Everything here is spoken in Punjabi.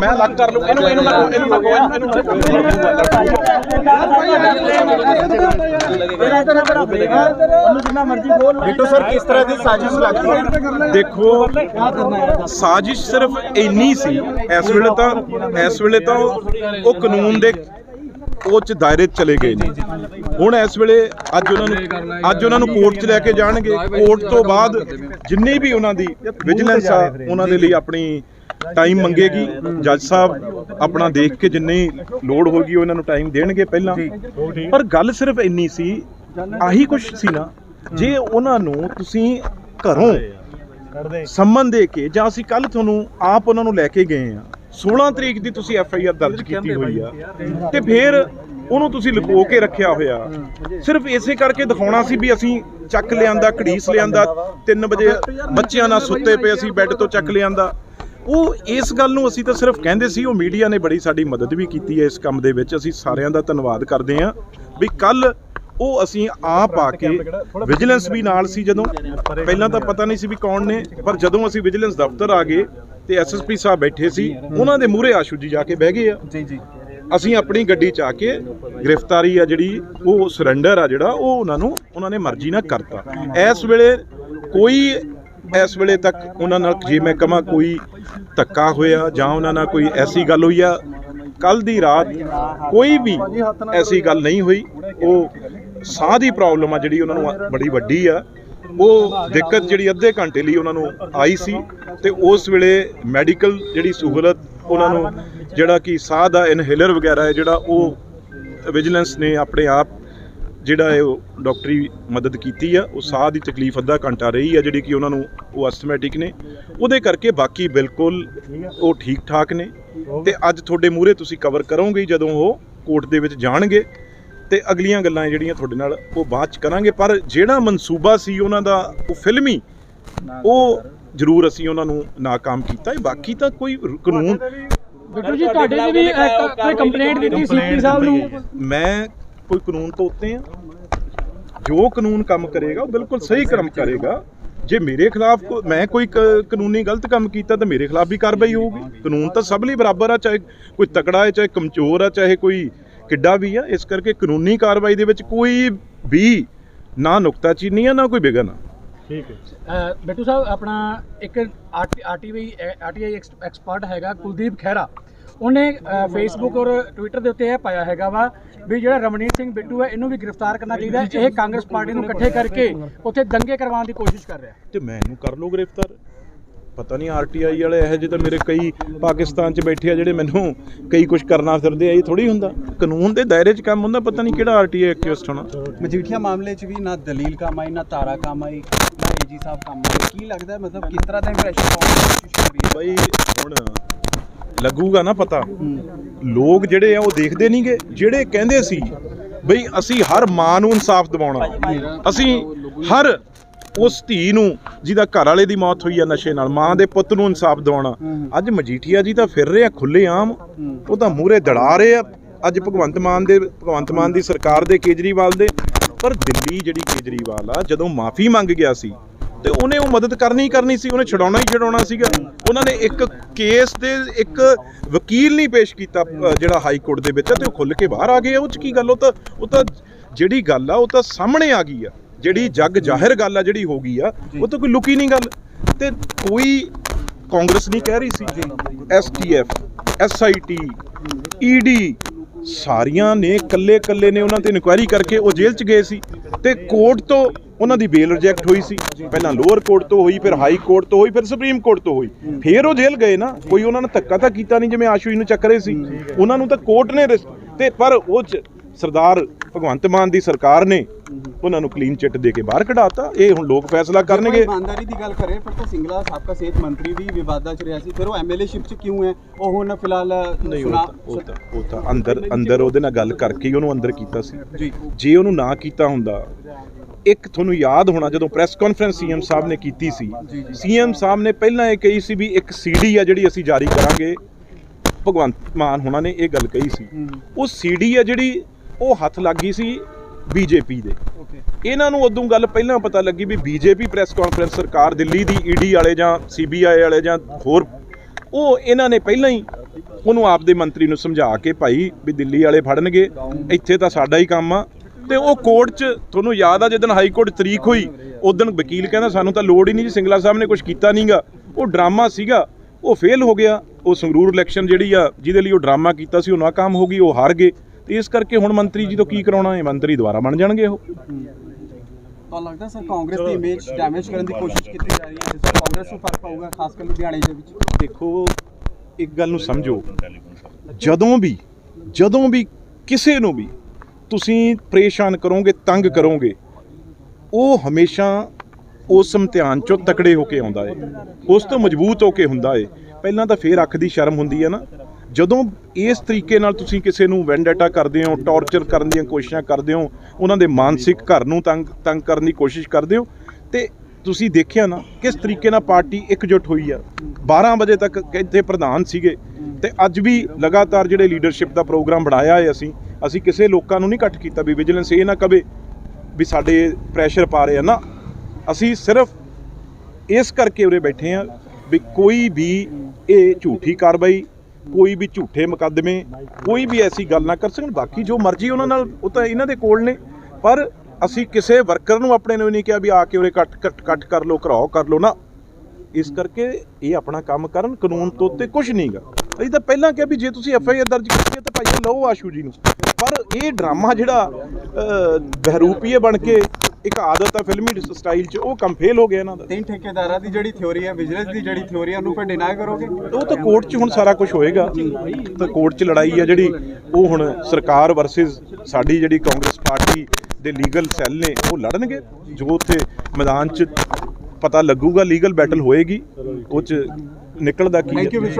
ਮੈਂ ਅਲੱਗ ਕਰ ਲੂ ਇਹਨੂੰ ਇਹਨੂੰ ਨਾ ਇਹਨੂੰ ਕਹੋ, ਇਹਨੂੰ ਬਿੱਟੂ ਸਰ ਕਿਸ ਤਰ੍ਹਾਂ ਦੀ ਸਾਜ਼ਿਸ਼ ਲੱਗਦੀ ਹੈ? ਦੇਖੋ ਸਾਜ਼ਿਸ਼ ਸਿਰਫ ਇੰਨੀ ਸੀ ਇਸ ਵੇਲੇ ਤਾਂ ਇਸ ਵੇਲੇ ਤਾਂ ਉਹ ਕਾਨੂੰਨ ਦੇ ਉਹ ਚ ਦਾਇਰੇ ਚਲੇ ਗਏ ਨੇ। ਹੁਣ ਇਸ ਵੇਲੇ ਅੱਜ ਉਹਨਾਂ ਨੂੰ ਅੱਜ ਉਹਨਾਂ ਨੂੰ ਕੋਰਟ 'ਚ ਲੈ ਕੇ ਜਾਣਗੇ। ਕੋਰਟ ਤੋਂ ਬਾਅਦ ਜਿੰਨੀ ਵੀ ਉਹਨਾਂ ਦੀ ਵਿਜੀਲੈਂਸ ਆ ਉਹਨਾਂ ਦੇ ਲਈ ਆਪਣੀ ਟਾਈਮ ਮੰਗੇਗੀ। ਜੱਜ ਸਾਹਿਬ ਆਪਣਾ ਦੇਖ ਕੇ ਜਿੰਨੀ ਲੋੜ ਹੋਗੀ ਉਹਨਾਂ ਨੂੰ ਟਾਈਮ ਦੇਣਗੇ ਪਹਿਲਾਂ। ਪਰ ਗੱਲ ਸਿਰਫ ਇੰਨੀ ਸੀ ਆਹੀ ਕੁਝ ਸੀ ਨਾ ਜੇ ਉਹਨਾਂ ਨੂੰ ਤੁਸੀਂ ਘਰੋਂ ਸੰਮਨ ਦੇ ਕੇ ਜਾਂ ਅਸੀਂ ਕੱਲ ਤੁਹਾਨੂੰ ਆਪ ਉਹਨਾਂ ਨੂੰ ਲੈ ਕੇ ਗਏ ਆ 16 ਤਰੀਕ ਦੀ ਤੁਸੀਂ ਐਫ ਆਈ ਆਰ ਦਰਜ ਕੀਤੀ ਹੋਈ ਆ ਤੇ ਫਿਰ ਉਹਨੂੰ ਤੁਸੀਂ ਲੁਕੋ ਕੇ ਰੱਖਿਆ ਹੋਇਆ। ਸਿਰਫ ਇਸੇ ਕਰਕੇ ਦਿਖਾਉਣਾ ਸੀ ਵੀ ਅਸੀਂ ਚੱਕ ਲਿਆਂਦਾ ਘੜੀਸ ਲਿਆਂਦਾ 3 ਵਜੇ ਬੱਚਿਆਂ ਨਾਲ ਸੁੱਤੇ ਪਏ ਅਸੀਂ ਬੈੱਡ ਤੋਂ ਚੱਕ ਲਿਆਂਦਾ। ਉਹ ਇਸ ਗੱਲ ਨੂੰ ਅਸੀਂ ਤਾਂ ਸਿਰਫ ਕਹਿੰਦੇ ਸੀ ਉਹ ਮੀਡੀਆ ਨੇ ਬੜੀ ਸਾਡੀ ਮਦਦ ਵੀ ਕੀਤੀ ਹੈ ਇਸ ਕੰਮ ਦੇ ਵਿੱਚ। ਅਸੀਂ ਸਾਰਿਆਂ ਦਾ ਧੰਨਵਾਦ ਕਰਦੇ ਹਾਂ ਵੀ ਕੱਲ ਉਹ ਅਸੀਂ ਆਪ ਆ ਕੇ ਵਿਜੀਲੈਂਸ ਵੀ ਨਾਲ ਸੀ ਜਦੋਂ। ਪਹਿਲਾਂ ਤਾਂ ਪਤਾ ਨਹੀਂ ਸੀ ਵੀ ਕੌਣ ਨੇ ਪਰ ਜਦੋਂ ਅਸੀਂ ਵਿਜੀਲੈਂਸ ਦਫ਼ਤਰ ਆ ਗਏ ਤੇ ਐਸਐਸਪੀ ਸਾਹਿਬ ਬੈਠੇ ਸੀ ਉਹਨਾਂ ਦੇ ਮੂਹਰੇ ਆਸ਼ੂ ਜੀ ਜਾ ਕੇ ਬਹਿ ਗਏ ਆ। ਜੀ ਜੀ। ਅਸੀਂ ਆਪਣੀ ਗੱਡੀ ਚ ਆ ਕੇ ਗ੍ਰਿਫਤਾਰੀ ਆ ਜਿਹੜੀ ਉਹ ਸਰੈਂਡਰ ਆ ਜਿਹੜਾ ਉਹ ਉਹਨਾਂ ਨੂੰ ਉਹਨਾਂ ਨੇ ਮਰਜ਼ੀ ਨਾਲ ਕਰਤਾ। ਇਸ ਵੇਲੇ ਕੋਈ ਇਸ ਵੇਲੇ ਤੱਕ ਉਹਨਾਂ ਨਾਲ ਜੇ ਮੈਂ ਕਹਾਂ ਕੋਈ ਧੱਕਾ ਹੋਇਆ ਜਾਂ ਉਹਨਾਂ ਨਾਲ ਕੋਈ ਐਸੀ ਗੱਲ ਹੋਈ ਆ ਕੱਲ ਦੀ ਰਾਤ ਕੋਈ ਵੀ ਐਸੀ ਗੱਲ ਨਹੀਂ ਹੋਈ। ਉਹ ਸਾਹ ਦੀ ਪ੍ਰੋਬਲਮ ਆ ਜਿਹੜੀ ਉਹਨਾਂ ਨੂੰ ਬੜੀ ਵੱਡੀ ਆ। ਉਹ ਦਿੱਕਤ ਜਿਹੜੀ ਅੱਧੇ ਘੰਟੇ ਲਈ ਉਹਨਾਂ ਨੂੰ ਆਈ ਸੀ ਤੇ ਉਸ ਵੇਲੇ ਮੈਡੀਕਲ ਜਿਹੜੀ ਸਹੂਲਤ ਉਹਨਾਂ ਨੂੰ ਜਿਹੜਾ ਕਿ ਸਾਹ ਦਾ ਇਨਹੇਲਰ ਵਗੈਰਾ ਹੈ ਜਿਹੜਾ ਉਹ ਵਿਜੀਲੈਂਸ ਨੇ ਆਪਣੇ ਆਪ ਜਿਹੜਾ ਹੈ ਉਹ ਡਾਕਟਰੀ ਮਦਦ ਕੀਤੀ ਆ ਉਹ ਸਾਹ ਦੀ ਤਕਲੀਫ ਅੱਧਾ ਘੰਟਾ ਰਹੀ ਆ ਜਿਹੜੀ ਕਿ ਉਹਨਾਂ ਨੂੰ ਉਹ ਅਸਥਮੈਟਿਕ ਨੇ। ਉਹਦੇ ਕਰਕੇ ਬਾਕੀ ਬਿਲਕੁਲ ਉਹ ਠੀਕ ਠਾਕ ਨੇ। ਤੇ ਅੱਜ ਤੁਹਾਡੇ ਮੂਹਰੇ ਤੁਸੀਂ ਕਵਰ ਕਰੋਗੇ ਜਦੋਂ ਉਹ ਕੋਰਟ ਦੇ ਵਿੱਚ ਜਾਣਗੇ ਤੇ ਅਗਲੀਆਂ ਗੱਲਾਂ ਜਿਹੜੀਆਂ ਤੁਹਾਡੇ ਨਾਲ ਉਹ ਬਾਅਦ ਚ ਕਰਾਂਗੇ। ਪਰ ਜਿਹੜਾ ਮਨਸੂਬਾ ਸੀ ਉਹਨਾਂ ਦਾ ਉਹ ਫਿਲਮੀ ਉਹ ਜ਼ਰੂਰ ਅਸੀਂ ਉਹਨਾਂ ਨੂੰ ਨਾਕਾਮ ਕੀਤਾ। ਹੈ ਬਾਕੀ ਤਾਂ ਕੋਈ ਕਾਨੂੰਨ ਬਿੱਟੂ ਜੀ ਤੁਹਾਡੇ ਤੇ ਵੀ ਇੱਕ- ਕੋਈ ਕੰਪਲੇਂਟ ਦਿੱਤੀ ਸੀਪੀ ਸਾਹਿਬ ਨੂੰ? ਮੈਂ ਕੋਈ ਕਾਨੂੰਨ ਤੋਂ ਉੱਤੇ ਆ। ਜੋ ਕਾਨੂੰਨ ਕੰਮ ਕਰੇਗਾ ਉਹ ਬਿਲਕੁਲ ਸਹੀ ਕੰਮ ਕਰੇਗਾ। ਜੇ ਮੇਰੇ ਖਿਲਾਫ ਕੋ- ਮੈਂ ਕੋਈ ਕਾਨੂੰਨੀ ਗਲਤ ਕੰਮ ਕੀਤਾ ਤਾਂ ਮੇਰੇ ਖਿਲਾਫ ਵੀ ਕਾਰਵਾਈ ਹੋਊਗੀ। ਕਾਨੂੰਨ ਤਾਂ ਸਭ ਲਈ ਬਰਾਬਰ ਆ ਚਾਹੇ ਕੋਈ ਤਕੜਾ ਹੈ ਚਾਹੇ ਕਮਜ਼ੋਰ ਆ ਚਾਹੇ ਕੋਈ ਕਿੱਡਾ ਵੀ ਆ। ਇਸ ਕਰਕੇ ਕਾਨੂੰਨੀ ਕਾਰਵਾਈ ਦੇ ਵਿੱਚ ਕੋਈ ਵੀ ਨਾ ਨੁਕਤਾਚੀਨੀ ਆ ਨਾ ਕੋਈ ਵਿਗਨ ਆ। ਅਹ ਬਿੱਟੂ ਸਾਹਿਬ ਆਪਣਾ ਇੱਕ ਆਰਟੀਆਈ ਆਰਟੀਆਈ ਐਕਸਪਰਟ ਹੈਗਾ ਕੁਲਦੀਪ ਖਹਿਰਾ। ਉਹਨੇ ਫੇਸਬੁੱਕ ਔਰ ਟਵਿੱਟਰ ਦੇ ਉੱਤੇ ਇਹ ਪਾਇਆ ਹੈਗਾ ਵਾ ਵੀ ਜਿਹੜਾ ਰਮਨੀਤ ਸਿੰਘ ਬਿੱਟੂ ਹੈ ਇਹਨੂੰ ਵੀ ਗ੍ਰਿਫਤਾਰ ਕਰਨਾ ਚਾਹੀਦਾ ਹੈ। ਇਹ ਕਾਂਗਰਸ ਪਾਰਟੀ ਨੂੰ ਇਕੱਠੇ ਕਰਕੇ ਉੱਥੇ ਦੰਗੇ ਕਰਵਾਉਣ ਦੀ ਕੋਸ਼ਿਸ਼ ਕਰ ਰਿਹਾ ਹੈ। ਤੇ ਮੈਨੂੰ ਕਰ ਲਓ ਗ੍ਰਿਫਤਾਰ? ਪਤਾ ਨਹੀਂ ਆਰਟੀਆਈ ਵਾਲੇ ਇਹੋ ਜਿਹੇ ਤਾਂ ਮੇਰੇ ਕਈ ਪਾਕਿਸਤਾਨ 'ਚ ਬੈਠੇ ਆ ਜਿਹੜੇ ਮੈਨੂੰ ਕਈ ਕੁਝ ਕਰਨਾ ਫਿਰਦੇ ਆ ਇਹ ਥੋੜੀ ਹੁੰਦਾ। ਕਾਨੂੰਨ ਦੇ ਦਾਇਰੇ 'ਚ ਕੰਮ ਹੁੰਦਾ ਪਤਾ ਨਹੀਂ ਕਿਹੜਾ ਆਰਟੀਆਈ ਐਕਟਿਵਿਸਟ ਹੋਣਾ। ਮਜੀਠੀਆ ਮਾਮਲੇ 'ਚ ਵੀ ਨਾ ਦਲੀਲ ਕੰਮ ਆਈ ਨਾ ਤਾਰਾ ਕੰਮ ਆਈ ਨਾ ਏਜੀ ਸਾਹਿਬ ਕੰਮ ਆਏ। ਕੀ ਲੱਗਦਾ ਹੈ ਮਤਲਬ ਕਿਸ ਤਰ੍ਹਾਂ ਦਾ ਇੰਪ੍ਰੈਸ਼ਨ ਪਾਉਣ ਦੀ ਕੋਸ਼ਿਸ਼ ਰਹੀ ਹੈ? ਬਈ ਹੁਣ ਲੱਗੂਗਾ ਨਾ ਪਤਾ। ਲੋਕ ਜਿਹੜੇ ਆ, ਉਹ ਦੇਖਦੇ ਨਹੀਂਗੇ ਜਿਹੜੇ ਕਹਿੰਦੇ ਸੀ ਬਈ ਅਸੀਂ ਹਰ ਮਾਂ ਨੂੰ ਇਨਸਾਫ ਦਿਵਾਉਣਾ। ਅਸੀਂ ਹਰ ਉਸ ਧੀ ਨੂੰ, ਜਿਹਦਾ ਘਰ ਵਾਲੇ ਦੀ ਮੌਤ ਹੋਈ ਆ ਨਸ਼ੇ ਨਾਲ, ਮਾਂ ਦੇ ਪੁੱਤ ਨੂੰ ਇਨਸਾਫ ਦਿਵਾਉਣਾ। ਅੱਜ ਮਜੀਠੀਆ ਜੀ ਤਾਂ ਫਿਰ ਰਹੇ ਆ ਖੁੱਲੇ ਆਮ ਉਹ ਤਾਂ ਮੂਰੇ ਦੜਾ ਰਹੇ ਆ। ਅੱਜ ਭਗਵੰਤ ਮਾਨ ਦੇ, ਭਗਵੰਤ ਮਾਨ ਦੀ ਸਰਕਾਰ ਦੇ ਕੇਜਰੀਵਾਲ ਦੇ। ਪਰ ਦਿੱਲੀ ਜਿਹੜੀ ਕੇਜਰੀਵਾਲ ਆ, ਜਦੋਂ ਮਾਫੀ ਮੰਗ ਗਿਆ ਸੀ ਤੇ ਉਹਨੇ ਉਹ ਮਦਦ ਕਰਨੀ ਹੀ ਕਰਨੀ ਸੀ, ਉਹਨੇ ਛਡਾਉਣਾ ਹੀ ਛਡਾਉਣਾ ਸੀਗਾ। ਉਹਨਾਂ ਨੇ ਇੱਕ ਕੇਸ ਦੇ ਇੱਕ ਵਕੀਲ ਨਹੀਂ ਪੇਸ਼ ਕੀਤਾ ਜਿਹੜਾ ਹਾਈ ਕੋਰਟ ਦੇ ਵਿੱਚ ਤੇ ਉਹ ਖੁੱਲ ਕੇ ਬਾਹਰ ਆ ਗਏ ਆ। ਉਹ ਚ ਕੀ ਗੱਲ, ਉਹ ਤਾਂ ਉਹ ਤਾਂ ਜਿਹੜੀ ਗੱਲ ਆ, ਉਹ ਤਾਂ ਸਾਹਮਣੇ ਆ ਗਈ ਆ। ਜਿਹੜੀ ਜੱਗ ਜ਼ਾਹਿਰ ਗੱਲ ਆ, ਜਿਹੜੀ ਹੋ ਗਈ ਆ, ਉਹ ਤਾਂ ਕੋਈ ਲੁਕੀ ਨਹੀਂ ਗੱਲ। ਤੇ ਕੋਈ ਕਾਂਗਰਸ ਨਹੀਂ ਕਹਿ ਰਹੀ ਸੀ। ਐਸਟੀਐਫ ਐਸਆਈਟੀ ਈਡੀ ਸਾਰੀਆਂ ਨੇ ਕੱਲੇ ਕੱਲੇ ਨੇ ਉਹਨਾਂ ਤੇ ਇਨਕੁਆਇਰੀ ਕਰਕੇ ਉਹ ਜੇਲ੍ਹ 'ਚ ਗਏ ਸੀ। ਤੇ ਕੋਰਟ ਤੋਂ ਉਹਨਾਂ ਦੀ ਬੇਲ ਰਿਜੈਕਟ ਹੋਈ ਸੀ। ਪਹਿਲਾਂ ਲੋਅਰ ਕੋਰਟ ਤੋਂ ਹੋਈ ਫਿਰ ਹਾਈ ਕੋਰਟ ਤੋਂ ਹੋਈ ਫਿਰ ਸੁਪਰੀਮ ਕੋਰਟ ਤੋਂ ਹੋਈ। ਫਿਰ ਉਹ ਜੇਲ੍ਹ ਗਏ ਨਾ ਕੋਈ ਉਹਨਾਂ ਨੇ ਧੱਕਾ ਤਾਂ ਕੀਤਾ ਨਹੀਂ ਜਿਵੇਂ ਆਸ਼ੂਈ ਨੂੰ ਚੱਕ ਰਹੇ ਸੀ। ਉਹਨਾਂ ਨੂੰ ਤਾਂ ਕੋਰਟ ਨੇ ਤੇ ਪਰ ਉਹ 'ਚ ਸਰਦਾਰ ਭਗਵੰਤ ਮਾਨ ਦੀ ਸਰਕਾਰ ਨੇ ਉਹਨਾਂ ਨੂੰ ਕਲੀਨ ਚਿੱਟ ਦੇ ਕੇ ਬਾਹਰ ਕਢਾਤਾ। ਇਹ ਹੁਣ ਲੋਕ ਫੈਸਲਾ ਕਰਨਗੇ। ਇਮਾਨਦਾਰੀ ਦੀ ਗੱਲ ਕਰੇ ਫਿਰ ਤਾਂ ਸਿੰਗਲਾ ਸਾਬਕਾ ਸਿਹਤ ਮੰਤਰੀ ਵੀ ਵਿਵਾਦਾਂ 'ਚ ਰਿਹਾ ਸੀ। ਫਿਰ ਉਹ ਐਮਐਲਏ ਸ਼ਿਪ 'ਚ ਕਿਉਂ ਹੈ? ਉਹ ਹੁਣ ਫਿਲਹਾਲ ਨਹੀਂ ਉਹ ਸੁਣਾ- ਤਾਂ ਉਹ ਅੰਦਰ ਅੰਦਰ ਉਹਦੇ ਨਾਲ ਗੱਲ ਕਰਕੇ ਹੀ ਉਹਨੂੰ ਅੰਦਰ ਕੀਤਾ ਸੀ। ਜੇ। ਉਹਨੂੰ ਨਾ ਕੀਤਾ ਹੁੰਦਾ ਇੱਕ ਤੁਹਾਨੂੰ ਯਾਦ ਹੋਣਾ ਜਦੋਂ ਪ੍ਰੈਸ ਕਾਨਫਰੰਸ ਸੀਐਮ ਸਾਹਿਬ ਨੇ ਕੀਤੀ ਸੀ ਸੀਐਮ ਸਾਹਿਬ ਨੇ ਪਹਿਲਾਂ ਇਹ ਕਹੀ ਸੀ ਵੀ ਇੱਕ ਸੀਡੀ ਆ ਜਿਹੜੀ ਅਸੀਂ ਜਾਰੀ ਕਰਾਂਗੇ। ਭਗਵੰਤ ਮਾਨ ਹੋਣਾ ਨੇ ਇਹ ਗੱਲ ਕਹੀ ਸੀ। ਉਹ ਸੀਡੀ ਆ ਜਿਹੜੀ ਉਹ ਹੱਥ ਲੱਗ ਗਈ ਸੀ ਬੀਜੇਪੀ ਦੇ। ਇਹਨਾਂ ਨੂੰ ਉਦੋਂ ਗੱਲ ਪਹਿਲਾਂ ਪਤਾ ਲੱਗੀ ਵੀ ਬੀਜੇਪੀ ਪ੍ਰੈਸ ਕਾਨਫਰੰਸ ਸਰਕਾਰ ਦਿੱਲੀ ਦੀ ਈਡੀ ਵਾਲੇ ਜਾਂ ਸੀਬੀਆਈ ਵਾਲੇ ਜਾਂ ਹੋਰ ਉਹ ਇਹਨਾਂ ਨੇ ਪਹਿਲਾਂ ਹੀ ਉਹਨੂੰ ਆਪਦੇ ਮੰਤਰੀ ਨੂੰ ਸਮਝਾ ਕੇ ਭਾਈ ਵੀ ਦਿੱਲੀ ਵਾਲੇ ਫੜਨਗੇ ਇੱਥੇ ਤਾਂ ਸਾਡਾ ਹੀ ਕੰਮ ਆ। ਤੇ ਉਹ ਕੋਰਟ 'ਚ ਤੁਹਾਨੂੰ ਯਾਦ ਆ ਜਦੋਂ ਹਾਈ ਕੋਰਟ ਤਰੀਕ ਹੋਈ ਉਦੋਂ ਵਕੀਲ ਕਹਿੰਦਾ ਸਾਨੂੰ ਤਾਂ ਲੋੜ ਹੀ ਨਹੀਂ ਜੀ ਸਿੰਗਲਾ ਸਾਹਿਬ ਨੇ ਕੁਝ ਕੀਤਾ ਨਹੀਂਗਾ ਉਹ ਡਰਾਮਾ ਸੀਗਾ ਉਹ ਫੇਲ ਹੋ ਗਿਆ ਉਹ ਸੰਗਰੂਰ ਇਲੈਕਸ਼ਨ ਜਿਹੜੀ ਆ ਜਿਹਦੇ ਲਈ ਉਹ ਡਰਾਮਾ ਕੀਤਾ ਸੀ ਉਹ ਨਾਕਾਮ ਹੋ ਗਈ ਉਹ ਹਾਰ ਗਏ। ਤੇ ਇਸ ਕਰਕੇ ਹੁਣ ਮੰਤਰੀ ਜੀ ਤੋਂ ਕੀ ਕਰਾਉਣਾ ਹੈ? ਮੰਤਰੀ ਦੁਬਾਰਾ ਬਣ ਜਾਣਗੇ ਉਹ। ਤਾਂ ਲੱਗਦਾ ਸਰ ਕਾਂਗਰਸ ਦੀ ਇਮੇਜ ਡੈਮੇਜ ਕਰਨ ਦੀ ਕੋਸ਼ਿਸ਼ ਕੀਤੀ ਜਾ ਰਹੀ ਹੈ? ਜਿਸ ਤੋਂ ਕਾਂਗਰਸ ਨੂੰ ਫ਼ਰਕ ਪਊਗਾ ਖਾਸ ਕਰ ਲੁਧਿਆਣੇ ਦੇ ਵਿੱਚ? ਦੇਖੋ ਇੱਕ ਗੱਲ ਨੂੰ ਸਮਝੋ। ਜਦੋਂ ਵੀ ਜਦੋਂ ਵੀ ਕਿਸੇ ਨੂੰ ਵੀ ਤੁਸੀਂ ਪਰੇਸ਼ਾਨ ਕਰੋਗੇ ਤੰਗ ਕਰੋਗੇ ਉਹ ਹਮੇਸ਼ਾ ਉਸ ਇਮਤਿਹਾਨ ਚੋਂ ਤਕੜੇ ਹੋ ਕੇ ਆਉਂਦਾ ਏ। ਉਸ ਤੋਂ ਮਜ਼ਬੂਤ ਹੋ ਕੇ ਹੁੰਦਾ ਏ। ਪਹਿਲਾਂ ਤਾਂ ਫੇਰ ਅੱਖ ਦੀ ਸ਼ਰਮ ਹੁੰਦੀ ਹੈ ਨਾ। ਜਦੋਂ ਇਸ ਤਰੀਕੇ ਨਾਲ ਤੁਸੀਂ ਕਿਸੇ ਨੂੰ ਵੈਂਡੇਟਾ ਕਰਦੇ ਹੋ, ਟੌਰਚਰ ਕਰਨ ਦੀਆਂ ਕੋਸ਼ਿਸ਼ਾਂ ਕਰਦੇ ਹੋ, ਉਹਨਾਂ ਦੇ ਮਾਨਸਿਕ ਘਰ ਨੂੰ ਤੰਗ ਤੰਗ ਕਰਨ ਦੀ ਕੋਸ਼ਿਸ਼ ਕਰਦੇ ਹੋ, ਤੇ ਤੁਸੀਂ ਦੇਖਿਆ ਨਾ ਕਿਸ ਤਰੀਕੇ ਨਾਲ ਪਾਰਟੀ ਇਕਜੁੱਟ ਹੋਈ ਆ। 12 ਵਜੇ ਤੱਕ ਇੱਥੇ ਪ੍ਰਧਾਨ ਸੀਗੇ, ਤੇ ਅੱਜ ਵੀ ਲਗਾਤਾਰ ਜਿਹੜੇ ਲੀਡਰਸ਼ਿਪ ਦਾ ਪ੍ਰੋਗਰਾਮ ਬਣਾਇਆ ਹੈ ਅਸੀਂ ਅਸੀਂ ਕਿਸੇ ਲੋਕਾਂ ਨੂੰ ਨਹੀਂ ਇਕੱਠ ਕੀਤਾ ਵੀ ਵਿਜੀਲੈਂਸ ਇਹ ਨਾ ਕਵੇ ਵੀ ਸਾਡੇ ਪ੍ਰੈਸ਼ਰ ਪਾ ਰਹੇ ਆ। ਨਾ, ਅਸੀਂ ਸਿਰਫ ਇਸ ਕਰਕੇ ਉਰੇ ਬੈਠੇ ਆ ਵੀ ਕੋਈ ਵੀ ਇਹ ਝੂਠੀ ਕਾਰਵਾਈ ਕੋਈ ਵੀ ਝੂਠੇ ਮੁਕੱਦਮੇ, ਕੋਈ ਵੀ ਐਸੀ ਗੱਲ ਨਾ ਕਰ ਸਕਣ, ਬਾਕੀ ਜੋ ਮਰਜ਼ੀ ਉਹਨਾਂ ਨਾਲ, ਉਹ ਤਾਂ ਇਹਨਾਂ ਦੇ ਕੋਲ ਨੇ। ਪਰ ਅਸੀਂ ਕਿਸੇ ਵਰਕਰ ਨੂੰ ਆਪਣੇ ਨੂੰ ਨਹੀਂ ਕਿਹਾ ਵੀ ਆ ਕੇ ਉਰੇ ਕੱਟ ਕੱਟ ਕੱਟ ਕਰ ਲੋ ਘਰਾਓ ਕਰ ਲੋ ਨਾ। ਇਸ ਕਰਕੇ ਇਹ ਆਪਣਾ ਕੰਮ ਕਰਨ, ਕਾਨੂੰਨ ਤੋਂ ਉੱਤੇ ਕੁਝ ਨਹੀਂਗਾ ਅਸੀਂ ਤਾਂ ਪਹਿਲਾਂ ਕਿਹਾ ਵੀ ਜੇ ਤੁਸੀਂ ਐਫ ਆਈ ਆਰ ਦਰਜ ਕੀਤੀ ਹੈ ਤਾਂ ਭਾਈ ਲਓ ਆਸ਼ੂ ਜੀ ਨੂੰ। ਪਰ ਇਹ ਡਰਾਮਾ ਜਿਹੜਾ ਬਹਿਰੂਪੀਏ ਬਣ ਕੇ ਇੱਕ ਆਦਤ ਆ ਫਿਲਮੀ ਸਟਾਈਲ 'ਚ ਉਹ ਕੰਮ ਫੇਲ ਹੋ ਗਿਆ ਇਹਨਾਂ ਦਾ। ਤਿੰਨ ਠੇਕੇਦਾਰਾਂ ਦੀ ਜਿਹੜੀ ਥਿਉਰੀ ਹੈ ਵਿਜੀਲੈਂਸ ਦੀ ਜਿਹੜੀ ਥਿਉਰੀ ਹੈ ਉਹਨੂੰ ਫਿਰ ਡਿਨਾਈ ਕਰੋਗੇ? ਉਹ ਤਾਂ ਕੋਰਟ 'ਚ ਹੁਣ ਸਾਰਾ ਕੁਝ ਹੋਏਗਾ। ਤਾਂ ਕੋਰਟ 'ਚ ਲੜਾਈ ਆ ਜਿਹੜੀ ਉਹ ਹੁਣ ਸਰਕਾਰ ਵਰਸਸ ਸਾਡੀ ਜਿਹੜੀ ਕਾਂਗਰਸ ਪਾਰਟੀ ਦੇ ਲੀਗਲ ਸੈੱਲ ਨੇ ਉਹ ਲੜਨਗੇ। ਜੋ ਉੱਥੇ ਮੈਦਾਨ 'ਚ ਪਤਾ ਲੱਗੂਗਾ ਲੀਗਲ ਬੈਟਲ ਹੋਏਗੀ ਉਹ 'ਚ ਨਿਕਲਦਾ ਕੀ ਥੈਂਕ ਯੂ ਹੈ